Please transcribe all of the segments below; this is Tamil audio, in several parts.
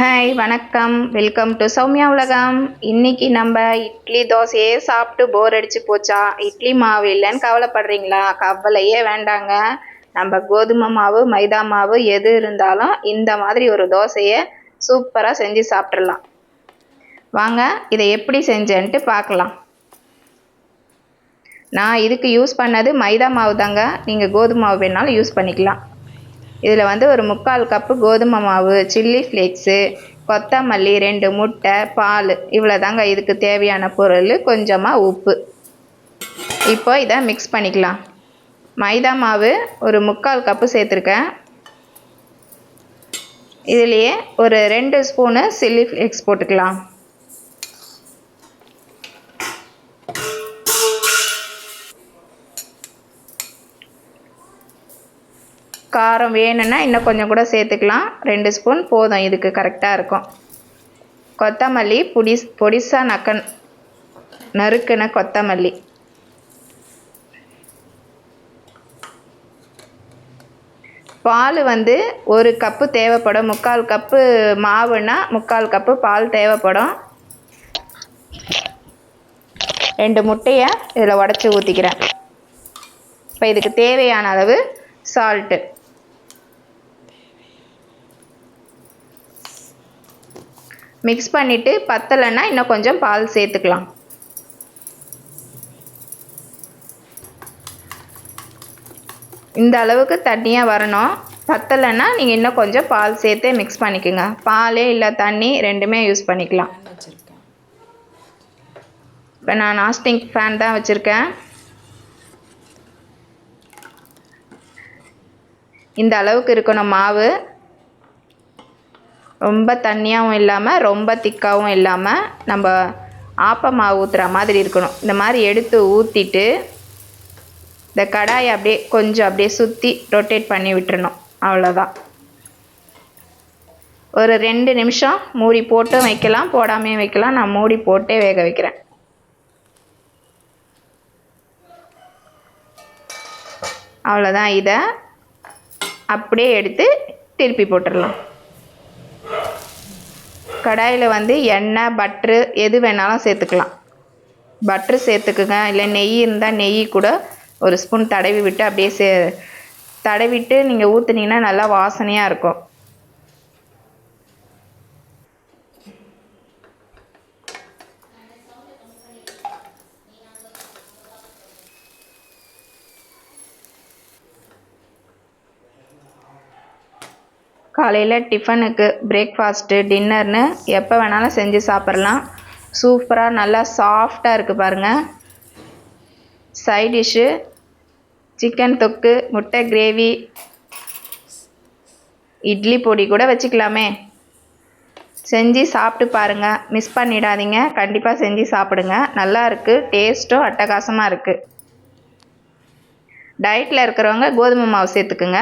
ஹாய் வணக்கம். வெல்கம் டு சௌமியா உலகம் இன்றைக்கி நம்ம இட்லி தோசையே சாப்பிட்டு போர் அடித்து போச்சா? இட்லி மாவு இல்லைன்னு கவலைப்படுறீங்களா? கவலையே வேண்டாங்க. நம்ம கோதுமை மாவு மைதா மாவு எது இருந்தாலும் இந்த மாதிரி ஒரு தோசையை சூப்பராக செஞ்சு சாப்பிட்றலாம் வாங்க இதை எப்படி செஞ்சேன்ட்டு பார்க்கலாம். நான் இதுக்கு யூஸ் பண்ணது மைதா மாவு தாங்க. நீங்கள் கோதுமை மாவு வேணாலும் யூஸ் பண்ணிக்கலாம். இதில் வந்து ஒரு முக்கால் கப்பு கோதுமை மாவு சில்லி ஃப்ளேக்ஸு கொத்தமல்லி ரெண்டு முட்டை பால் இவ்வளோ தாங்க இதுக்கு தேவையான பொருள். கொஞ்சமாக உப்பு. இப்போ இதை மிக்ஸ் பண்ணிக்கலாம். மைதா மாவு ஒரு முக்கால் கப்பு சேர்த்துருக்கேன். இதுலேயே ஒரு ரெண்டு ஸ்பூனு சில்லி ஃப்ளேக்ஸ் போட்டுக்கலாம். காரம் வேணும்னா இன்னும் கொஞ்சம் கூட சேர்த்துக்கலாம். ரெண்டு ஸ்பூன் போதும் இதுக்கு கரெக்டாக இருக்கும். கொத்தமல்லி பொடி பொடிசாக நக்க நறுக்குன கொத்தமல்லி. பால் வந்து ஒரு கப்பு தேவைப்படும். முக்கால் கப்பு மாவுனா முக்கால் கப்பு பால் தேவைப்படும். ரெண்டு முட்டையை இதில் உடச்சி ஊற்றிக்கிறேன் இப்போ இதுக்கு தேவையான அளவு சால்ட்டு மிக்ஸ் பண்ணிவிட்டு பத்தலைன்னா இன்னும் கொஞ்சம் பால் சேர்த்துக்கலாம். இந்த அளவுக்கு தண்ணியாக வரணும். பத்தலைன்னா நீங்கள் இன்னும் கொஞ்சம் பால் சேர்த்து மிக்ஸ் பண்ணிக்கோங்க. பாலே இல்லை தண்ணி ரெண்டுமே யூஸ் பண்ணிக்கலாம். இப்போ நான் நாஸ்டிங் ஃபேன் தான் வச்சுருக்கேன். இந்த அளவுக்கு இருக்கணும் மாவு. ரொம்ப தண்ணியாகவும் இல்லாமல் ரொம்ப திக்காகவும் இல்லாமல் நம்ம ஆப்பமாக ஊற்றுற மாதிரி இருக்கணும். இந்த மாதிரி எடுத்து ஊற்றிட்டு இந்த கடாயை அப்படியே கொஞ்சம் அப்படியே சுற்றி ரொட்டேட் பண்ணி விட்டுறணும். அவ்வளோதான் ஒரு ரெண்டு நிமிஷம் மூடி போட்டும் வைக்கலாம். போடாமையும் வைக்கலாம். நான் மூடி போட்டே வேக வைக்கிறேன். அவ்வளோதான் இதை அப்படியே எடுத்து திருப்பி போட்டுடலாம். கடாயில் வந்து எண்ணெய் பட்ரு எது வேணாலும் சேர்த்துக்கலாம். பட்ரு சேர்த்துக்குங்க. இல்லை நெய் இருந்தால் நெய் கூட ஒரு ஸ்பூன் தடவி விட்டு அப்படியே சே தடவிட்டு நீங்கள் ஊற்றுனீங்கன்னா நல்லா வாசனையாக இருக்கும். காலையில் டிஃபனுக்கு பிரேக்ஃபாஸ்ட்டு டின்னர்னு எப்போ வேணாலும் செஞ்சு சாப்பிட்றலாம் சூப்பராக நல்லா சாஃப்டாக இருக்குது பாருங்கள் சைட் டிஷ்ஷு சிக்கன் தொக்கு முட்டை கிரேவி இட்லி பொடி கூட வச்சுக்கலாமே. செஞ்சு சாப்பிட்டு பாருங்கள் மிஸ் பண்ணிடாதீங்க. கண்டிப்பாக செஞ்சு சாப்பிடுங்க. நல்லா இருக்குது டேஸ்ட்டும் அட்டகாசமாக இருக்குது டயட்டில் இருக்கிறவங்க கோதுமை மாவு சேர்த்துக்குங்க.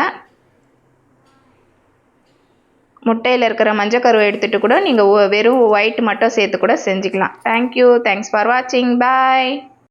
முட்டையில் இருக்கிற மஞ்சக்கருவை எடுத்துகிட்டு கூட நீங்கள் வெறும் ஒயிட் மட்டும் சேர்த்து கூட செஞ்சுக்கலாம். தேங்க்யூ தேங்க்ஸ் ஃபார் வாட்சிங் பாய்